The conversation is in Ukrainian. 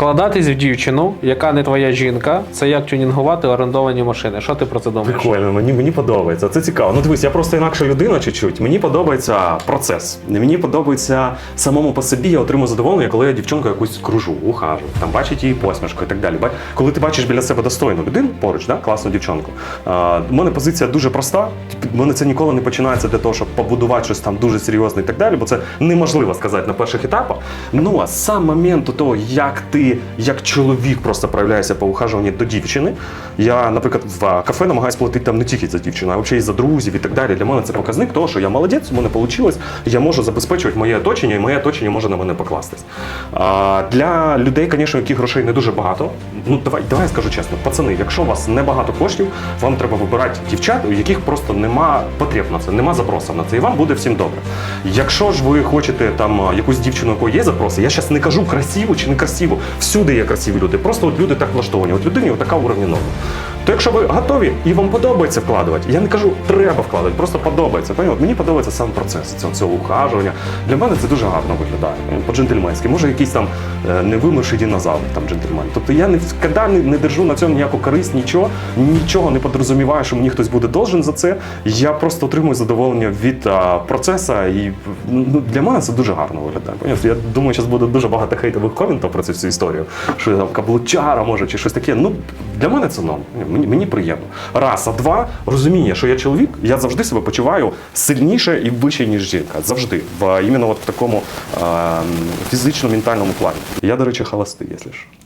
Вкладатись в дівчину, яка не твоя жінка, це як тюнінгувати орендовані машини. Що ти про це думаєш? Прикольно, мені, мені подобається. Це цікаво. Ну дивись, я просто інакша людина чуть-чуть. Мені подобається процес. Мені подобається самому по собі. Я отримую задоволення, коли я дівчинку якусь кружу, ухажу, там бачить її посмішку і так далі. Коли ти бачиш біля себе достойну людину поруч, да? класну дівчинку. У мене позиція дуже проста. Мене це ніколи не починається для того, щоб побудувати щось там дуже серйозне і так далі, бо це неможливо сказати на перших етапах. Ну а сам момент того, як ти, як чоловік, просто проявляєшся по ухажуванні до дівчини. Я, наприклад, в кафе намагаюся платити там не тільки за дівчину, а взагалі і за друзів і так далі. Для мене це показник того, що я молодець, у мене вийшло, я можу забезпечувати моє оточення, і моє оточення може на мене покластись. А, для людей, звісно, яких грошей не дуже багато. Ну давай, давай я скажу чесно, пацани, якщо у вас не багато коштів, вам треба вибирати дівчат, у яких просто нема потреб на це, нема запросу на це, і вам буде всім добре. Якщо ж ви хочете там якусь дівчину, якої є запроси, я зараз не кажу красиво чи не красиво, Всюди є красиві люди. Просто от люди так влаштовані. От людині така уровня норма. То якщо ви готові і вам подобається вкладувати, я не кажу, треба вкладати, просто подобається. От Мені подобається сам процес цього, цього ухажування. Для мене це дуже гарно виглядає. По-джентльменськи. Може, якийсь там е, невимуший динозавр, там джентльмен. Тобто я не вкида- не, не держу на цьому ніяку користь, нічого, нічого не подрозуміваю, що мені хтось буде должен за це. Я просто отримую задоволення від а, процесу, і ну, для мене це дуже гарно виглядає. Поняв? Я думаю, зараз буде дуже багато хейтових коментів про цю всю історію, що там каблучара може чи щось таке. Ну для мене це норм. Мені, мені приємно. Раз, а два розуміння, що я чоловік, я завжди себе почуваю сильніше і вище, ніж жінка. Завжди. В іменно от в такому е, фізично-ментальному плані. Я, до речі, холостий, якщо що.